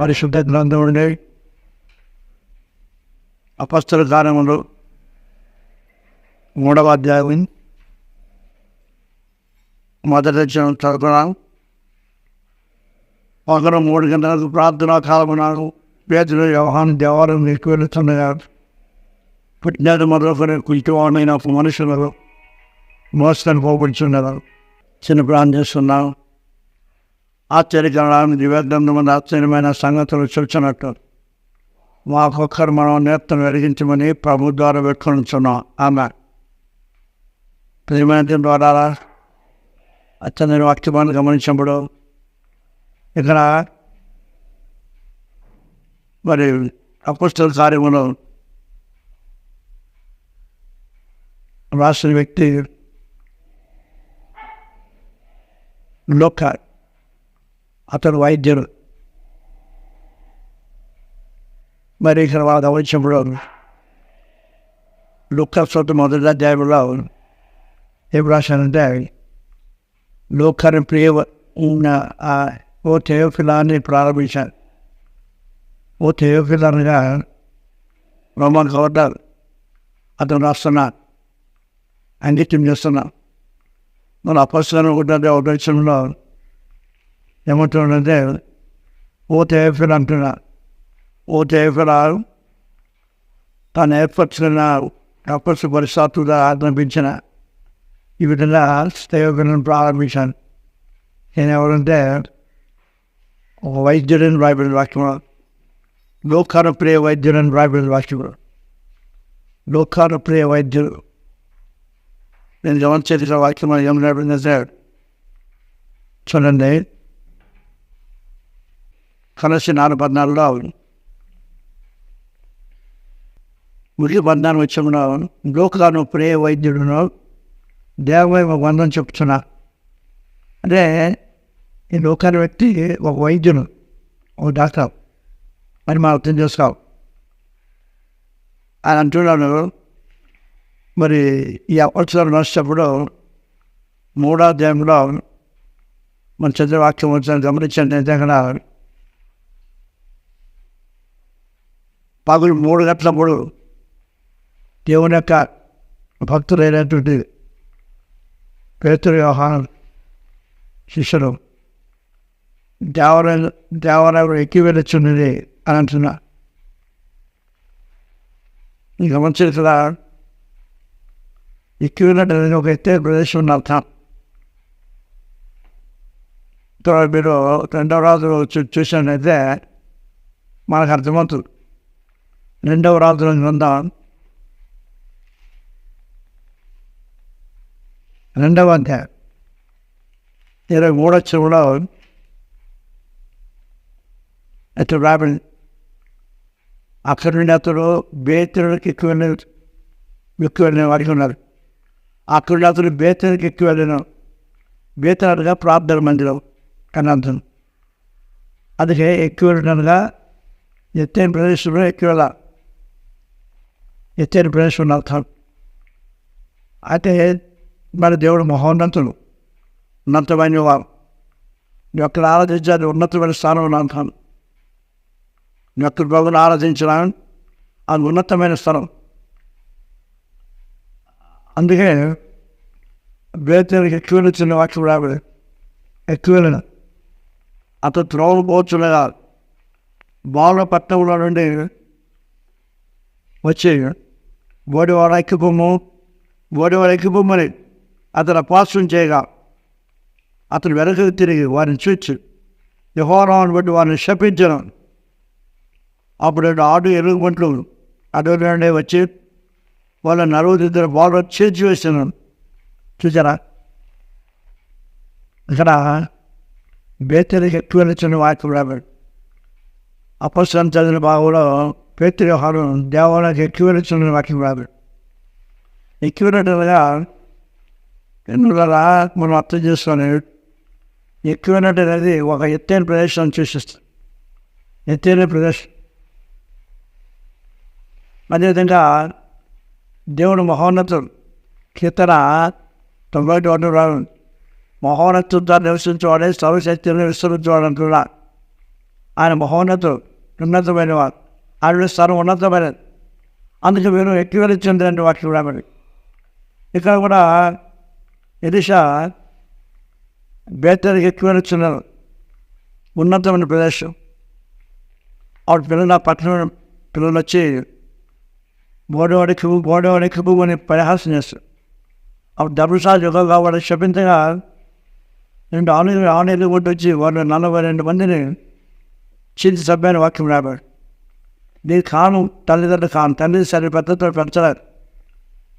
పరిశుద్ధ గ్రంథం ఉండే అపస్తుల కార్యములు మూడవ అధ్యాయం మొదటి చదువుకున్నాం ఒకరు మూడు గంటలకు ప్రార్థనా కాలమున్నాను పేదలు వ్యవహారం దేవాలయం ఎక్కువ వెళుతున్నారు. పుట్టినది మరొకరు కుల్టివాడైన మనుషులు మోస్తాను పోగొచ్చున్నారు చిన్న ప్రాణం చేస్తున్నాం. ఆశ్చర్యకరమైన దివ్యగ్రంథమైన ఆశ్చర్యమైన సంగతులు చూచినట్టు. మాకొక్కరు మనం నేతను వెలిగించమని ప్రభు ద్వారా పెట్టుకుంటున్నాం ఆమె. ప్రేమైన ద్వారా అత్యంత వాక్యమాన్ని గమనించినప్పుడు ఇక్కడ మరి అపుస్తల కార్యములు రాసిన వ్యక్తి లోక అతను వైద్యుడు. మరి ఇక్కడ వాళ్ళు గమనించినప్పుడు లుక్క సొంత మొదటి అధ్యాయంలో ఏం రాశానంటే లోకాన్ని ప్రియ ఉన్న ఆ ఓ తేయోఫిలాన్ని ప్రారంభించాను ఓ తేయోఫిలాన్గా రోమన్ గవర్నర్ అతను రాస్తున్నాను అంకితం చేస్తున్నాను మన అపస్సులను ఒకటే ఉద్దేశంలో ఏమంటుందంటే ఓ తేఫిల్ అంటున్నా ఓ తేఫిల్ తాను ఏర్పరచిన తపస్సు పరిస్థితుగా ఆజ్ఞాపించిన ఈ విధంగా సేవకులను ప్రారంభించాను నేను ఎవరంటే ఒక వైద్యుడని బైబిల్ వాక్యం లోకాన ప్రియ వైద్యుడని బైబిల్ వాక్యం లోకాన ప్రియ వైద్యుడు నేను గమనించేది వాక్యం ఏం నడిపిందంటే చూడండి కలిసి నాలుగు పద్నాలుగులో మురళి బంధాన్ని వచ్చాములో లోకాను ప్రే వైద్యుడును దేవమై ఒక బంధం చెప్తున్నా. అంటే ఈ లోకాన్ని వ్యక్తి ఒక వైద్యుడు ఒక డాక్టర్ అని మనం అర్థం చేసుకోవు ఆయన అంటున్నాను మరి ఈ అపక్షరాలు నడిచినప్పుడు మూడో అధ్యాయంలో మన చంద్రవాక్యం వచ్చిన గమనించండి అయితే అక్కడ పగులు మూడు గంటలప్పుడు దేవుని యొక్క భక్తులైనటువంటి పేతురు వ్యవహారం శిష్యులు దేవర దేవాలయం ఎక్కి వెళ్ళొచ్చున్నది అని అంటున్నా. గమనించారు కదా ఎక్కి వెళ్ళినట్టు ఒక ఎత్తే ప్రదేశం ఉన్న అర్థం తర్వాత మీరు రెండవ రాజు చూ చూసినట్లయితే మనకు అర్థమవుతుంది. రెండవ రాజుల గ్రంథం రెండవ అధ్యాయం ఇరవై మూడో చెవులో అతడు రాబడి అక్కడి నుండి అతడు బేతరుడికి ఎక్కువ వెళ్ళిన ఎక్కువ వెళ్ళిన వాడికి ఉన్నారు అక్కడి నుండి అతడు బేతరుడికి ఎక్కువ వెళ్ళిన బేతరుడుగా ప్రార్థన మందిరం అని అర్థం అందుకే ఎక్కువ వెళ్ళినగా ఎత్తైన ప్రదేశంలో ఎక్కువ వెళ్ళాలి ఎత్తైన ప్రదేశంలో అర్థం అయితే మరి దేవుడు మహోన్నతులు ఉన్నతమైన వారు. నీ యొక్క ఆరాధించాలి ఉన్నతమైన స్థానం అంటాను నీ యొక్క ప్రభుని ఆరాధించిన అది ఉన్నతమైన స్థలం. అందుకే వేతనికి ఎక్కువ వచ్చిన వాక్యం రాబడి ఎక్కువ వెళ్ళిన. అతను త్రోవలు పోవచ్చులేదా బాల పట్టణంలో నుండి వచ్చి బోడివాడ ఎక్కిపోము బోడివాడ ఎక్కిపోమని అతను అపాసం చేయగా అతను వెనకకు తిరిగి వారిని చూచి యహోరాన్ని బట్టి వారిని శపించను. అప్పుడు ఆడు ఎరుగుబంట్లు అడవి నుండి వచ్చి వాళ్ళ నలుగురిద్దరు బాగా చేర్చి వేస్తున్నాను చూసారా ఇక్కడ బేతరికి ఎక్కువ వచ్చిన వాక్యం రాబడి అపస్సం చదివిన భాగంలో పేతరి వ్యవహారం దేవాలయానికి ఎక్కువ వచ్చిన వాక్యం రాబడి ఎక్కువగా ఎన్నులరా మనం అర్థం చేసుకొని ఎక్కువైనట్టు అనేది ఒక ఎత్తైన ప్రదేశం సూచిస్తుంది ఎత్తైన ప్రదేశం. అదేవిధంగా దేవుడు మహోన్నతుడు కీర్తన తొంభై ఒకటి రాను మహోన్నతుడితో నివసించేవాడే సర్వశక్తిని విస్తరించేవాడు అంటున్నా ఆయన మహోన్నతుడు. ఉన్నతమైన వారు ఆవిడ స్థానం ఉన్నతమైనది. అందుకే మీరు ఎక్కువ చెందిన వాటికి కూడా మరి ఇక్కడ కూడా ఎలిషా బేతరికి ఎక్కువ వచ్చినారు ఉన్నతమైన ప్రదేశం. ఆవిడ పిల్లలు ఆ పట్టణ పిల్లలు వచ్చి బోడవాడి కిబు బోడవాడి కిబు అని పరిహాసం చేస్తారు. అప్పుడు డబ్బులు సార్ వాడు శపించగా రెండు ఆవులు ఆనేది ఒకటి వచ్చి వాళ్ళు నలభై రెండు మందిని చిన్న సభ్యమైన వాక్యం రాబడి. నేను కాను తల్లిదండ్రులు కాను తల్లి సరి పెద్దతో పెంచలేదు.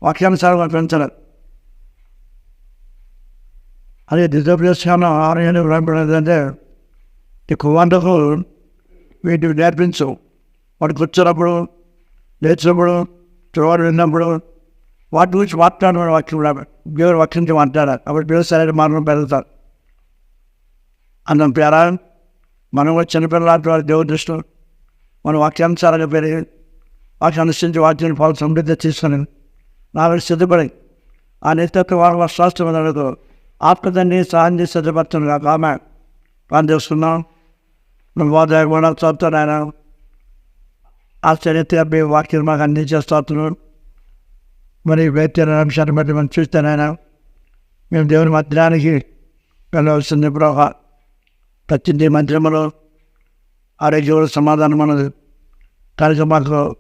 వాక్యానుసారంగా పెంచలేదు. అదే డిజర్వేషన్ ఆరోగ్యాన్ని రాబడేదంటే ఈ కుమార్తెకు వీటిని నేర్పించు. వాడు కూర్చున్నప్పుడు లేచినప్పుడు చూడవాడు విన్నప్పుడు వాటి గురించి మాట్లాడమని వాక్యం రాబడి. దేవుడు వాక్యం నుంచి మాట్లాడాలి. అప్పుడు పిల్లలు సరైన మార్గం పెరుగుతారు అన్నం పేరా మనం కూడా చిన్నపిల్లలు వారు దేవుడి దృష్టిలో మనం వాక్యానుసారంగా పెరిగి వాక్యం అనుసరించి వాక్యాన్ని పాలు సమృద్ధి తీసుకొని నాలుగు సిద్ధపడి ఆ నేతృత్వ వాళ్ళ స్వాస్థ్యం అడుగు ఆత్మదాన్ని సహాయం చేసి సిద్ధపడుతుంది కాక ఆమె పని చేస్తున్నాం నువ్వు వాద కూడా చదువుతాను ఆయన ఆశ్చర్యత మీ వాక్యం మాకు అందించేస్తున్నాడు మరి వ్యక్తి అంశాన్ని బట్టి మనం చూస్తాను ఆయన మేము దేవుని మధ్యానికి వెళ్ళవలసింది ప్రభావ ప్రతి మందిరంలో ఆరోగ్య సమాధానం అన్నది కనుక మాకు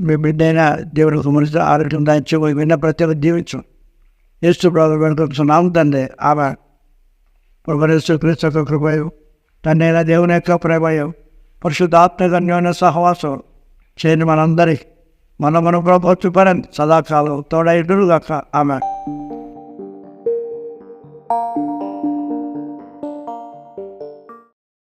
మీ బిడ్డైన దేవుడు కుమరిస్తే ఆరోగ్యం దాయించి విన్న ప్రతి ఒక్క దీవించు యేసు ప్రభు వెనుకొస్తున్నాం తండ్రి. ఆమె ప్రభుత్వ క్రీస్తు యొక్క కృపయు తండ్రి దేవుని యొక్క ప్రేమయం పరిశుద్ధాత్మక సహవాసం చేయని మనందరి మన మన ప్రభుత్వ పరన్ సదాకాలం తోడైదురుగాక ఆమె